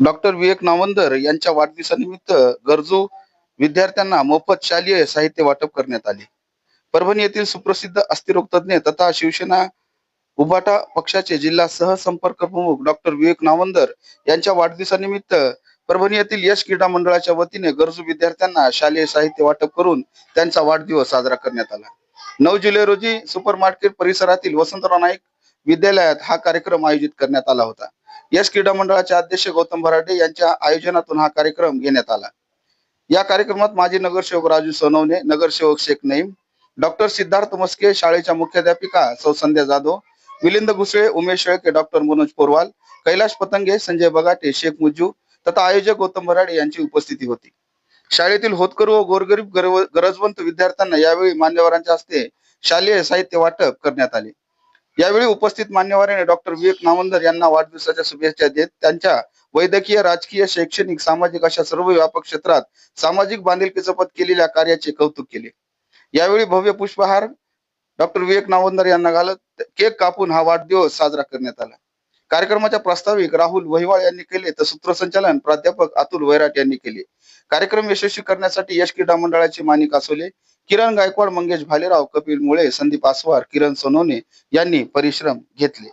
Doctor विवेक नावंदर यांच्या वाढदिवसानिमित्त गरजू विद्यार्थ्यांना मोफत शालेय साहित्य वाटप करण्यात आले. परभणी येथील सुप्रसिद्ध अस्थिरोग तज्ञ तथा शिवसेना उभाटा पक्षाचे जिल्हा सहसंपर्क प्रमुख डॉक्टर विवेक नावंदर यांच्या वाढदिवसानिमित्त परभणी येथील यश क्रीडा मंडळाच्या वतीने गरजू विद्यार्थ्यांना शालेय साहित्य वाटप करून त्यांचा वाढदिवस साजरा करण्यात आला. नऊ जुलै रोजी सुपर मार्केट परिसरातील वसंतराव नाईक विद्यालयात हा कार्यक्रम आयोजित करण्यात आला होता. यश क्रीडा मंडळाचे अध्यक्ष गौतम भराडे यांच्या आयोजनातून हा कार्यक्रम घेण्यात आला. या कार्यक्रमात माजी नगरसेवक राजू सोनवणे नगरसेवक शेख नईम डॉक्टर सिद्धार्थ मस्के शाळेच्या मुख्याध्यापिका सौ संध्या जाधव मिलिंद घुसळे उमेश शेळके डॉक्टर मनोज पोरवाल कैलाश पतंगे संजय बगाटे शेख मुज्जू तथा आयोजक गौतम भराडे यांची उपस्थिती होती. शाळेतील होतकरू व गोरगरीब गरजवंत विद्यार्थ्यांना यावेळी मान्यवरांच्या हस्ते शालेय साहित्य वाटप करण्यात आले. यावेळी उपस्थित मान्यवरांनी डॉक्टर विवेक नामंदर यांना वाढदिवसाच्या शुभेच्छा देत त्यांच्या वैद्यकीय राजकीय शैक्षणिक सामाजिक अशा सर्व व्यापक क्षेत्रात सामाजिक बांधिलकी जपत केलेल्या कार्याचे कौतुक केले. यावेळी भव्य पुष्पहार डॉक्टर विवेक नावंदर यांना घालत केक कापून हा वाढदिवस साजरा करण्यात आला. कार्यक्रमाच्या प्रास्ताविक राहुल वहिवाळ यांनी केले तर सूत्रसंचालन प्राध्यापक अतुल वैराट यांनी केले. कार्यक्रम यशस्वी करण्यासाठी यश क्रीडा मंडळाचे मानिक असोले किरण गायकवाड मंगेश भालेराव कपिल मुळे संदीप आसवार किरण सोनवणे यांनी परिश्रम घेतले.